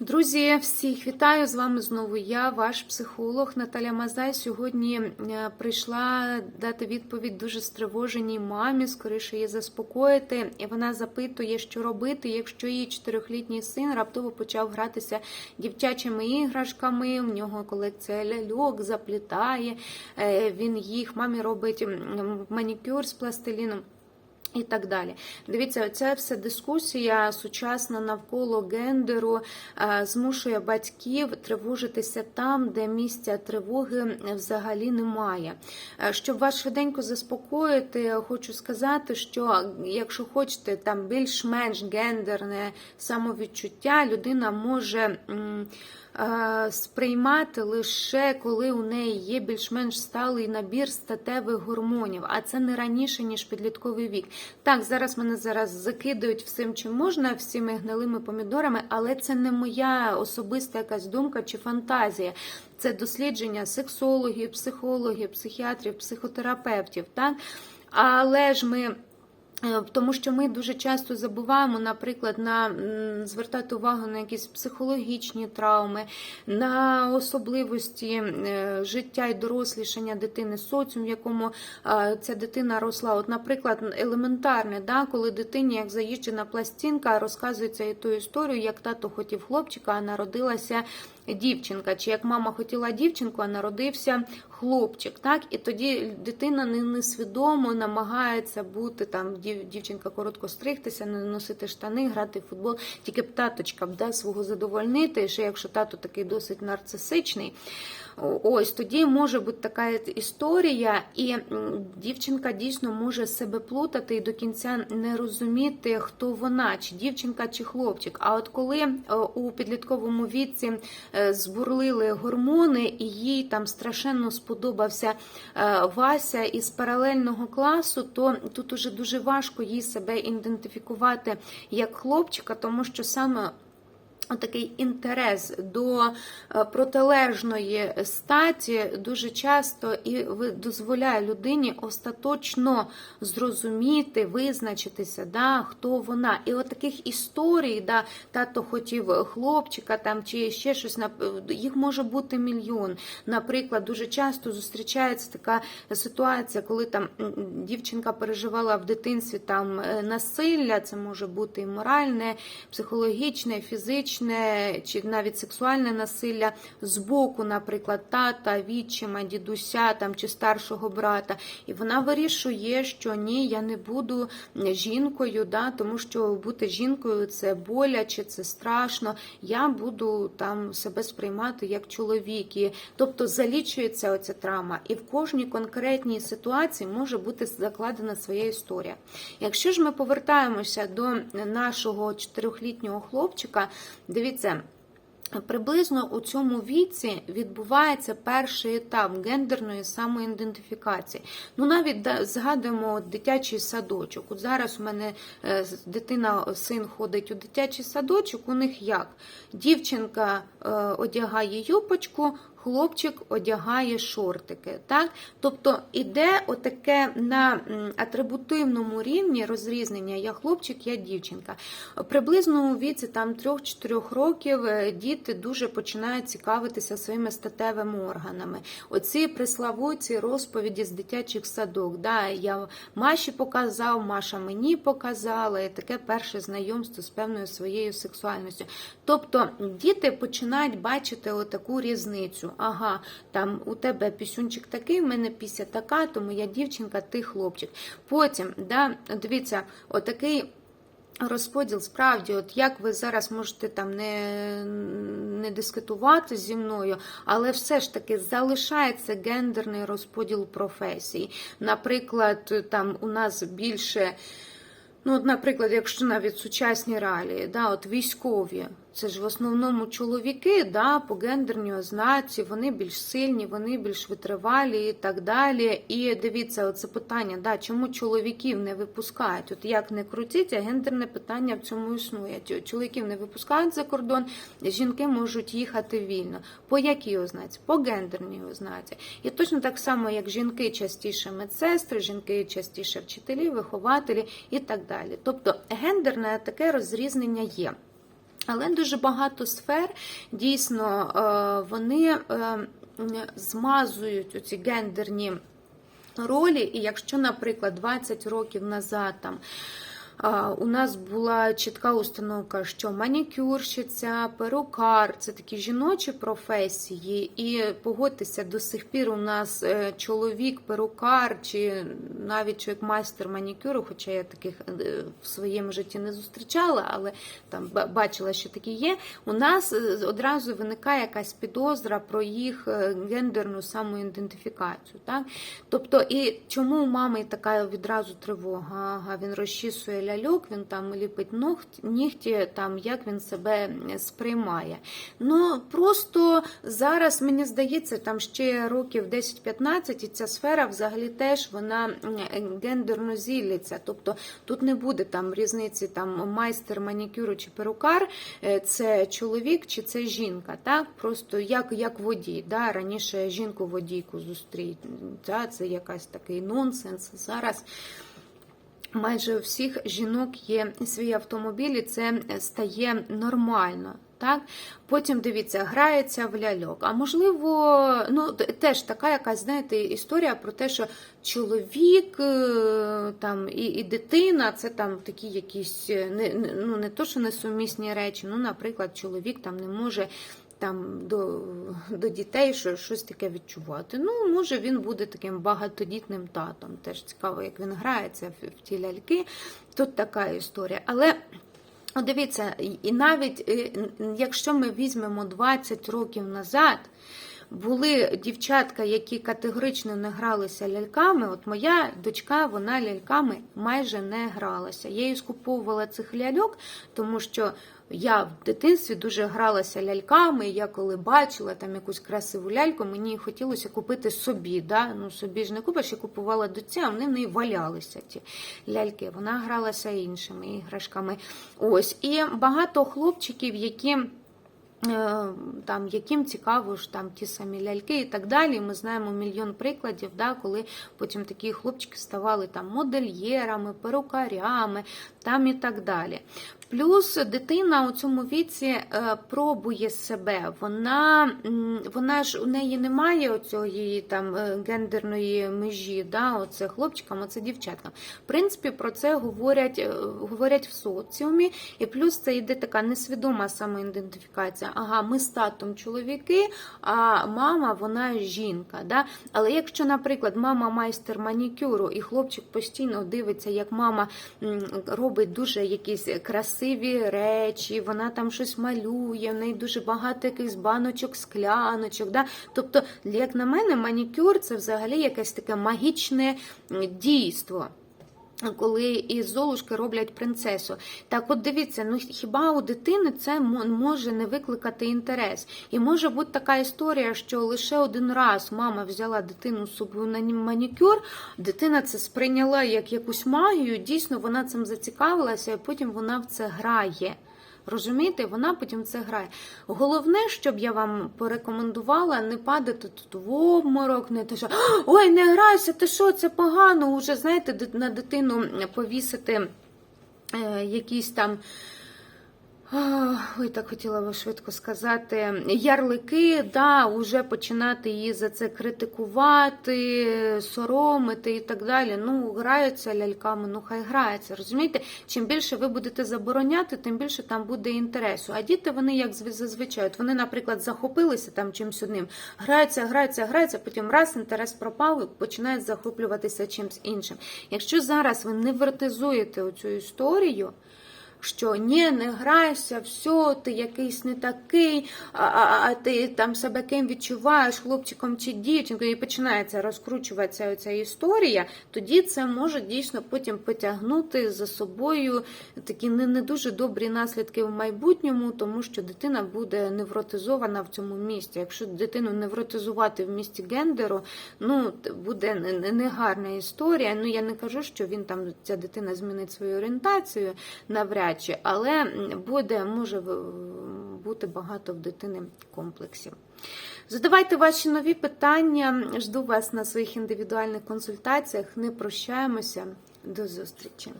Друзі, всіх вітаю з вами знову. Я, ваш психолог Наталя Мазай. Сьогодні е, прийшла дати відповідь дуже стривоженій мамі, скоріше її заспокоїти. І вона запитує, що робити, якщо її чотирьохлітній син раптово почав гратися дівчачими іграшками. В нього колекція ляльок заплітає. е, Він їх мамі робить манікюр з пластиліном. І так далі. Дивіться, ця вся дискусія сучасна навколо гендеру е, змушує батьків тривожитися там, де місця тривоги взагалі немає. Е, Щоб вас швиденько заспокоїти, хочу сказати, що якщо хочете там більш-менш гендерне самовідчуття, людина може. е, Сприймати лише коли у неї є більш-менш сталий набір статевих гормонів, а це не раніше ніж підлітковий вік. Так, зараз мене зараз закидають всім, чим можна, всіми гнилими помідорами, але це не моя особиста якась думка чи фантазія. Це дослідження сексологів, психологів, психіатрів, психотерапевтів. Так? Але ж ми. Е, Тому що ми дуже часто забуваємо, наприклад, на звертати увагу на якісь психологічні травми, на особливості е, життя і дорослішання дитини, соціум, в якому е, ця дитина росла. От, наприклад, елементарне, да, коли дитині, як заїжджена пластинка, розказується і ту історію, як тато хотів хлопчика, а народилася дівчинка, чи як мама хотіла дівчинку, а народився хлопчик. Так? І тоді дитина не- несвідомо намагається бути там, дів- дівчинка коротко стригтися, не носити штани, грати в футбол. Тільки б таточка б да, свого задовольнити, ще якщо тато такий досить нарцисичний. Ось тоді може бути така історія, і дівчинка дійсно може себе плутати і до кінця не розуміти, хто вона, чи дівчинка, чи хлопчик. А от коли е, у підлітковому віці е, збурлили гормони, і їй там страшенно сподобався е, Вася із паралельного класу, то тут уже дуже важко їй себе ідентифікувати як хлопчика, тому що саме Такий інтерес до е, протилежної статі дуже часто і дозволяє людині остаточно зрозуміти, визначитися, да, хто вона. І от таких історій, да, тато хотів хлопчика там чи ще щось, їх може бути мільйон. Наприклад, дуже часто зустрічається така ситуація, коли там дівчинка переживала в дитинстві там е, насилля, це може бути і моральне, психологічне, і фізичне, чи навіть сексуальне насилля з боку, наприклад, тата, відчима, дідуся там чи старшого брата. І вона вирішує, що ні, я не буду жінкою, да, тому що бути жінкою це боляче, це страшно. Я буду там себе сприймати як чоловік. І, тобто залічується оця травма, і в кожній конкретній ситуації може бути закладена своя історія. Якщо ж ми повертаємося до нашого чотирьохлітнього хлопчика, дивіться. Приблизно у цьому віці відбувається перший етап гендерної самоідентифікації. Ну, навіть згадуємо дитячий садочок. От зараз у мене е, дитина, син ходить у дитячий садочок. У них як? Дівчинка е, одягає юпочку, хлопчик одягає шортики. Так? Тобто іде отаке на атрибутивному рівні розрізнення я хлопчик, я дівчинка. Приблизно у віці там 3-4 років е, діти дуже починають цікавитися своїми статевими органами. Оці приславуті розповіді з дитячих садок. Да, я Маші показав, Маша мені показала, і таке перше знайомство з певною своєю сексуальністю. Тобто діти починають бачити отаку різницю. Ага, там у тебе пісюнчик такий, в мене піся така, тому я дівчинка, ти хлопчик. Потім, да, дивіться, отакий. Розподіл справді, от як ви зараз можете там не, не дискутувати зі мною, але все ж таки залишається гендерний розподіл професій. Наприклад, там у нас більше, ну, наприклад, якщо навіть сучасні реалії, да, от військові, це ж в основному чоловіки, да, по гендерній ознаці, вони більш сильні, вони більш витривалі і так далі. І дивіться, оце питання, да, чому чоловіків не випускають? От як не крутіть, а гендерне питання в цьому існує. Чоловіків не випускають за кордон, жінки можуть їхати вільно. По якій ознаці? По гендерній ознаці. І точно так само, як жінки частіше медсестри, жінки частіше вчителі, вихователі і так далі. Тобто гендерне таке розрізнення є. Але дуже багато сфер дійсно е, вони е, змазують оці гендерні ролі. І якщо, наприклад, 20 років назад там. У нас була чітка установка, що манікюрщиця, перукар це такі жіночі професії, і погодьтеся, до сих пір у нас е, чоловік, перукар, чи навіть чоловік майстер манікюру, хоча я таких е, в своєму житті не зустрічала, але там бачила, що такі є. У нас е, одразу виникає якась підозра про їх гендерну самоідентифікацію. Так? Тобто, і чому у мами така відразу тривога? Ага, він розчісує ляльок, він там ліпить ногті, нігті, там як він себе сприймає. Ну просто зараз мені здається, там ще років 10-15, і ця сфера взагалі теж вона гендерно зілиться. Тобто тут не буде там різниці, там майстер манікюру чи перукар, е, це чоловік чи це жінка. Так? Просто як, як водій. Да? Раніше жінку водійку зустріти, да? це якась такий нонсенс. Зараз. Майже у всіх жінок є свій автомобіль, і це стає нормально. Так? Потім дивіться, грається в ляльок. А можливо, ну теж така якась, знаєте, історія про те, що чоловік е, там і, і дитина це там такі якісь е, не, ну, не то, що несумісні речі. Ну, наприклад, чоловік там не може. Там до, до дітей що, щось таке відчувати. Ну, може, він буде таким багатодітним татом. Теж цікаво, як він грається в, в ті ляльки. Тут така історія. Але дивіться, і- навіть е, якщо ми візьмемо 20 років назад, були дівчатка, які категорично не гралися ляльками. От моя дочка, вона ляльками майже не гралася. Я їй скуповувала цих ляльок, тому що я в дитинстві дуже гралася ляльками. Я коли бачила там якусь красиву ляльку, мені хотілося купити собі. Да? Ну собі ж не купиш, я купувала доці, а вони в неї валялися ті ляльки. Вона гралася іншими іграшками. Ось і багато хлопчиків, які. Е, Там, яким цікаво ж там ті самі ляльки і так далі. Ми знаємо мільйон прикладів, да, коли потім такі хлопчики ставали там модельєрами, перукарями там і так далі. Плюс дитина у цьому віці е, пробує себе. Вона, вона ж у неї немає оцієї там е, гендерної межі, да, оце хлопчикам, оце дівчаткам. В принципі, про це говорять, говорять в соціумі, і плюс це йде така несвідома самоідентифікація. Ага, ми з татом чоловіки, а мама вона жінка. Да? Але якщо, наприклад, мама майстер манікюру, і хлопчик постійно дивиться, як мама робить дуже якісь красиві речі, вона там щось малює, в неї дуже багато якихось баночок, скляночок. Да? Тобто, як на мене, манікюр це взагалі якесь таке магічне дійство. Коли із Золушки роблять принцесу. Так от дивіться, ну хіба у дитини це мо- може не викликати інтерес? І може бути така історія, що лише один раз мама взяла дитину собою на манікюр, дитина це сприйняла як якусь магію, дійсно вона цим зацікавилася, і потім вона в це грає. Розумієте, вона потім це грає. Головне, щоб я вам порекомендувала, не падати тут в обморок, не те, що ой, не грайся, ти що, це погано. Уже знаєте, на дитину повісити е, якісь там. Ой, так хотіла би швидко сказати. Ярлики, да, уже починати її за це критикувати, соромити і так далі. Ну, граються ляльками, ну хай грається. Розумієте? Чим більше ви будете забороняти, тим більше там буде інтересу. А діти, вони як зв- зазвичай, вони, наприклад, захопилися там чимось одним, граються, граються, граються, потім раз інтерес пропав, і починають захоплюватися чимось іншим. Якщо зараз ви не вертизуєте оцю історію, що ні, не грайся, все, ти якийсь не такий, а, а, а ти там себе ким відчуваєш, хлопчиком чи дівчинкою, і починається розкручуватися ця історія, тоді це може дійсно потім потягнути за собою такі не, не дуже добрі наслідки в майбутньому, тому що дитина буде невротизована в цьому місці. Якщо дитину невротизувати в місті гендеру, ну буде не- не- негарна історія. Ну я не кажу, що він там ця дитина змінить свою орієнтацію навряд чи, але буде може бути багато в дитини комплексів. Задавайте ваші нові питання. Жду вас на своїх індивідуальних консультаціях. Не прощаємося. До зустрічі.